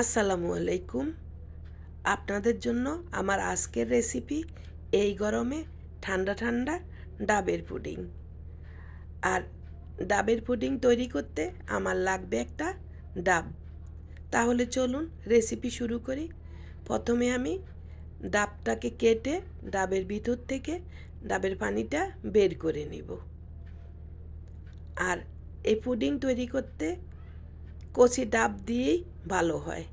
আসসালামু আলাইকুম। আপনাদের জন্য আমার আজকের রেসিপি এই গরমে ঠান্ডা ঠান্ডা ডাবের পুডিং। আর ডাবের পুডিং তৈরি করতে আমার লাগবে একটা ডাব। তাহলে চলুন রেসিপি শুরু করি। প্রথমে আমি ডাবটাকে কেটে ডাবের ভিতর থেকে ডাবের পানিটা বের করে নিব। আর এই পুডিং তৈরি করতে কচি ডাব দিয়েই ভালো হয়।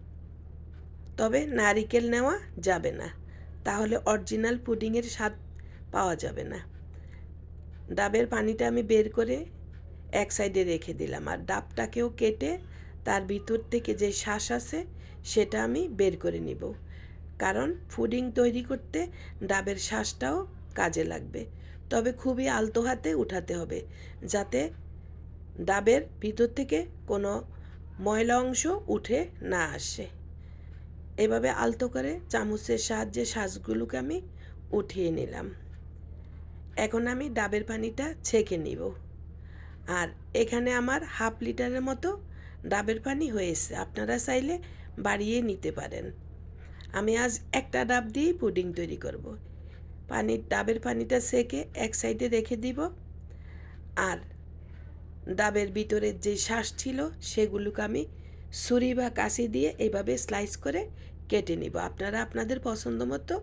তবে নারিকেল নেওয়া যাবে না। তাহলে অরিজিনাল পুডিংয়ের স্বাদ পাওয়া যাবে না। ডাবের পানিটা আমি বের করে এক সাইডে রেখে দিলাম। আর ডাবটাকেও কেটে তার ভিতর থেকে যে শ্বাস আছে, সেটা আমি বের করে নিব। কারণ ফুডিং তৈরি করতে ডাবের শ্বাসটাও কাজে লাগবে। তবে খুবই আলতো হাতে উঠাতে হবে, যাতে ডাবের ভিতর থেকে কোনো ময়লা অংশ উঠে না আসে। এভাবে আলতো করে চামচের সাহায্যে শ্বাসগুলোকে আমি উঠিয়ে নিলাম। এখন আমি ডাবের পানিটা ছেঁকে নিব। আর এখানে আমার হাফ লিটারের মতো ডাবের পানি হয়েছে, আপনারা চাইলে বাড়িয়ে নিতে পারেন। আমি আজ একটা ডাব দিয়েই পুডিং তৈরি করব। পানির, ডাবের পানিটা সেকে এক সাইডে রেখে দিব। আর ডাবের ভিতরের যে শ্বাস ছিল, সেগুলোকে আমি ছুরি বা কাশি দিয়ে এইভাবে স্লাইস করে কেটে নিব। আপনারা আপনাদের পছন্দ মতো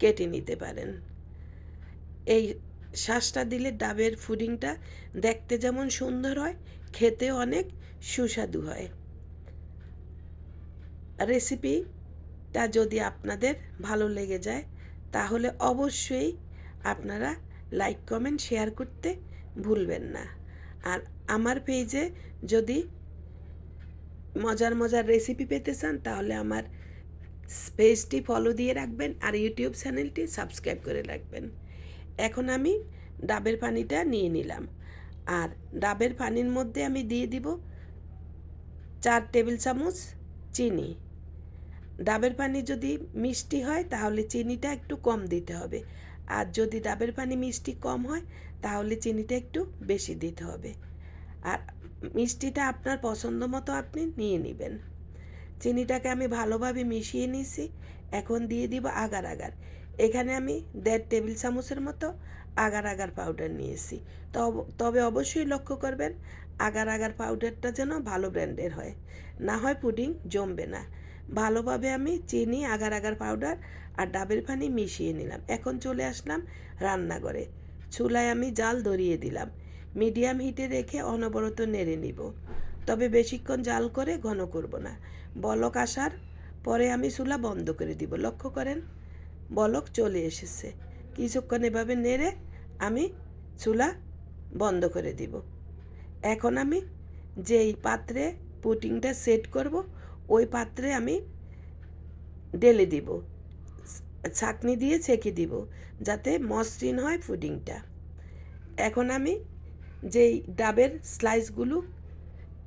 কেটে নিতে পারেন। এই শ্বাসটা দিলে ডাবের ফুডিংটা দেখতে যেমন সুন্দর হয়, খেতেও অনেক সুস্বাদু হয়। রেসিপিটা যদি আপনাদের ভালো লেগে যায়, তাহলে অবশ্যই আপনারা লাইক কমেন্ট শেয়ার করতে ভুলবেন না। আর আমার পেজে যদি মজার মজার রেসিপি পেতে চান, তাহলে আমার পেজটি ফলো দিয়ে রাখবেন আর ইউটিউব চ্যানেলটি সাবস্ক্রাইব করে রাখবেন। এখন আমি ডাবের পানিটা নিয়ে নিলাম। আর ডাবের পানির মধ্যে আমি দিয়ে দিব চার টেবিল চামচ চিনি। ডাবের পানি যদি মিষ্টি হয়, তাহলে চিনিটা একটু কম দিতে হবে। আর যদি ডাবের পানি মিষ্টি কম হয়, তাহলে চিনিটা একটু বেশি দিতে হবে। আর মিষ্টিটা আপনার পছন্দ মতো আপনি নিয়ে নেবেন। চিনিটাকে আমি ভালোভাবে মিশিয়ে নিয়েছি। এখন দিয়ে দিব আগার আগার। এখানে আমি দেড় টেবিল চামচের মতো আগার আগার পাউডার নিয়েছি। তবে অবশ্যই লক্ষ্য করবেন, আগার আগার পাউডারটা যেন ভালো ব্র্যান্ডের হয়। না হয় পুডিং জমবে না। ভালোভাবে আমি চিনি, আগার আগার পাউডার আর ডাবের পানি মিশিয়ে নিলাম। এখন চলে আসলাম রান্নাঘরে। চুলায় আমি জাল ধরিয়ে দিলাম। মিডিয়াম হিটে রেখে অনবরত নেড়ে নিব। তবে বেশিক্ষণ জাল করে ঘন করব না। বলক আসার পরে আমি চুলা বন্ধ করে দিব, লক্ষ্য করেন? বলক চলে এসেছে। কিছুক্ষণ এভাবে নেড়ে আমি চুলা বন্ধ করে দিব। এখন আমি যেই পাত্রে পুটিংটা সেট করব, ওই পাত্রে আমি ঢেলে দিব। ছাকনি দিয়ে ছেঁকে দিব, যাতে মসৃণ হয় পুডিংটা এখন আমি যেই ডাবের স্লাইসগুলো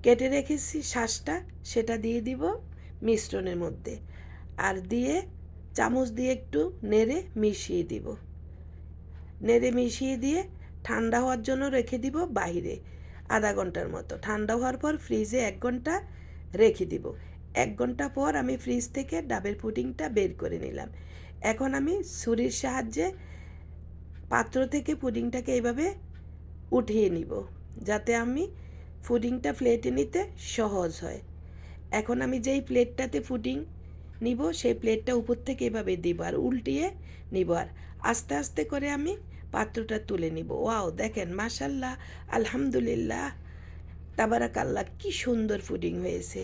কেটে রেখেছি শ্বাসটা সেটা দিয়ে দিব মিশ্রণের মধ্যে। আর দিয়ে চামচ দিয়ে একটু নেড়ে মিশিয়ে দিব। নেড়ে মিশিয়ে দিয়ে ঠান্ডা হওয়ার জন্য রেখে দিব বাহিরে আধা ঘণ্টার মতো। ঠান্ডা হওয়ার পর ফ্রিজে এক ঘণ্টা রেখে দিব। এক ঘণ্টা পর আমি ফ্রিজ থেকে ডাবের পুডিংটা বের করে নিলাম। এখন আমি ছুরির সাহায্যে পাত্র থেকে পুডিংটাকে এইভাবে উঠিয়ে নিব, যাতে আমি ফুডিংটা প্লেটে নিতে সহজ হয়। এখন আমি যেই প্লেটটাতে ফুডিং নিব, সেই প্লেটটা উপর থেকে এভাবে দিব আর উল্টিয়ে নিব আর আস্তে আস্তে করে আমি পাত্রটা তুলে নিব। ওয়াও, দেখেন, মাশাল্লাহ, আলহামদুলিল্লাহ, তাবারাকাল্লাহ, কি সুন্দর ফুডিং হয়েছে।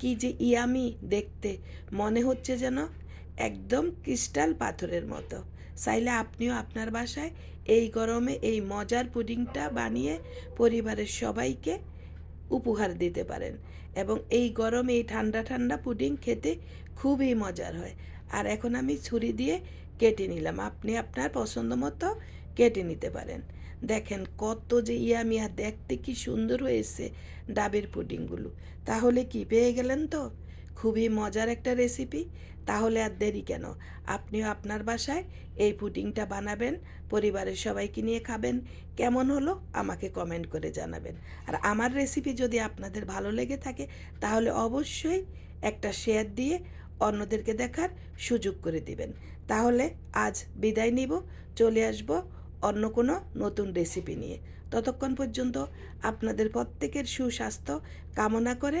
কি যে ইয়ামি দেখতে, মনে হচ্ছে যেন একদম ক্রিস্টাল পাথরের মতো। চাইলে আপনিও আপনার বাসায় এই গরমে এই মজার পুডিংটা বানিয়ে পরিবারের সবাইকে উপহার দিতে পারেন। এবং এই গরমে এই ঠান্ডা ঠান্ডা পুডিং খেতে খুবই মজার হয়। আর এখন আমি ছুরি দিয়ে কেটে নিলাম। আপনি আপনার পছন্দ মতো কেটে নিতে পারেন। দেখেন কত যে ইয়ামিয়া দেখতে কি সুন্দর হয়েছে ডাবের পুডিংগুলো। তাহলে কি পেয়ে গেলেন তো? খুবই মজার একটা রেসিপি তাহলে আর দেরি কেন? আপনিও আপনার বাসায় এই পুডিংটা বানাবেন, পরিবারের সবাইকে নিয়ে খাবেন। কেমন হলো আমাকে কমেন্ট করে জানাবেন। আর আমার রেসিপি যদি আপনাদের ভালো লেগে থাকে, তাহলে অবশ্যই একটা শেয়ার দিয়ে অন্যদেরকে দেখার সুযোগ করে দিবেন। তাহলে আজ বিদায় নিব, চলে আসব অন্য কোনো নতুন রেসিপি নিয়ে। ততক্ষণ পর্যন্ত আপনাদের প্রত্যেকের সুস্বাস্থ্য কামনা করে